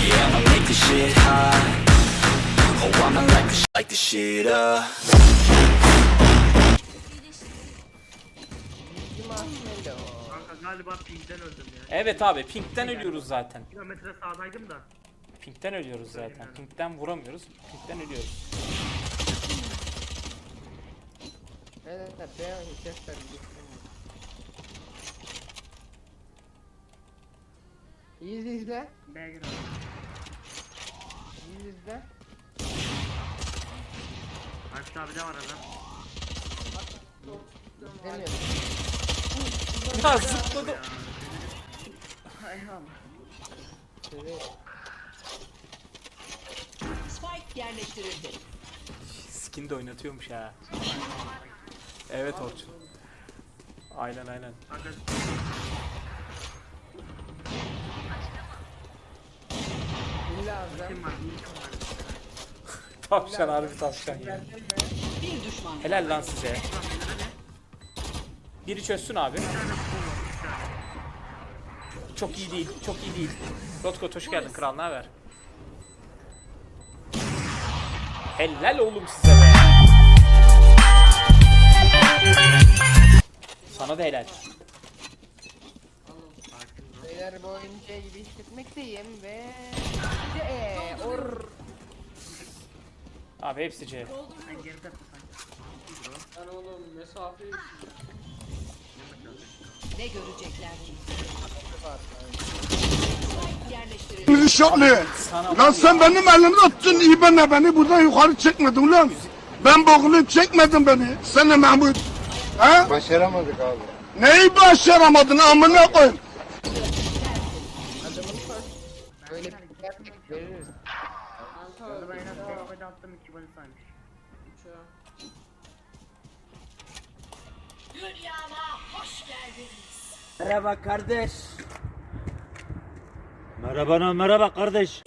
Yeah, I'ma make this shit hot. Oh, I'ma light this, light this shit up. Kanka galiba pinkten öldüm ya. Evet abi Pink'ten ölüyoruz zaten. Kilometre sağdaydım da. Pink'ten ölüyoruz zaten. Pink'ten vuramıyoruz. Pink'ten ölüyoruz. Evet, ben ses verdim. İyi izle. B'ye gir. İyi izle. Aykut abi de var adam. İzlemiyorum. Ya zıpladı. Ayhan. Evet. Spike yerleştirildi. Skin de oynatıyormuş ha. Evet Orçun. Aynen aynen. Kanka Kim var? Var? Tavşan harbi tavşan ya. Helal lan size. Biri çözsün abi. Çok iyi değil, çok iyi değil. Rotko hoş geldin kral, ne haber? Helal oğlum size be. Sana da helal. Beyler bu oyunu şey gibi hissetmekteyim ve... Eee or... Abi hepsi C. Sen sen. Lan oğlum mesafe Ne görecekler ki? Nişanlı. Lan sen benim elimi tuttun iyi ben de beni buradan yukarı çekmedin lan. Ben boğulayım çekmedin beni. Sen de Mahmut. Ha? Başaramadık abi. Neyi başaramadın amına koyayım. First. Böyle bir gerçek veririz. Orada ben en az 5 gol attım 2 gol saymış. Merhaba kardeş. Merhaba merhaba kardeş.